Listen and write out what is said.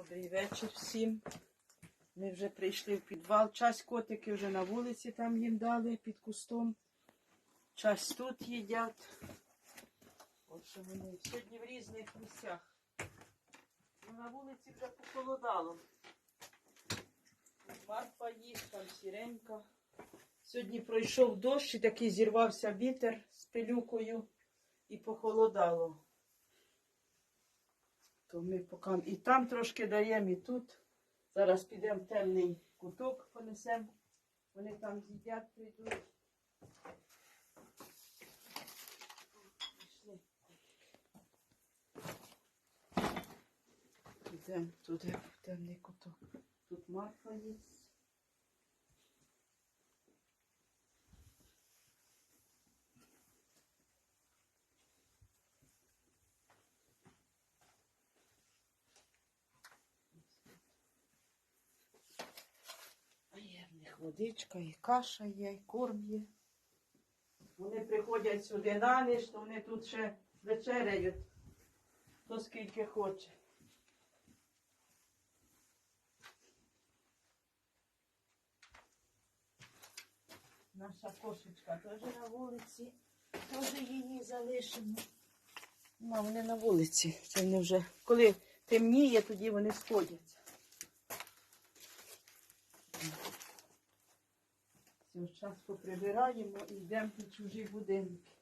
Добрий вечір всім. Ми вже прийшли в підвал. Часть котики вже на вулиці там їм дали під кустом. Часть тут їдять. От що вони сьогодні в різних місцях. Ну, на вулиці вже похолодало. Тут Марфа їсть, там сіренька. Сьогодні пройшов дощ і такий зірвався вітер з пилюкою і похолодало. То ми поки і там трошки даємо, і тут. Зараз підемо в темний куток, понесемо. Вони там з'їдять, прийдуть. Йдемо туди, в темний куток. Тут Марфа є. А є в них водичка, і каша є, і корм є. Вони приходять сюди на ніч, то вони тут ще вечеряють, хто скільки хоче. Наша кошечка теж на вулиці, теж її залишимо. Ну, а вони на вулиці. Це вони вже, коли темніє, тоді вони сходяться. Все, зараз поприбираємо і йдемо до чужі будинки.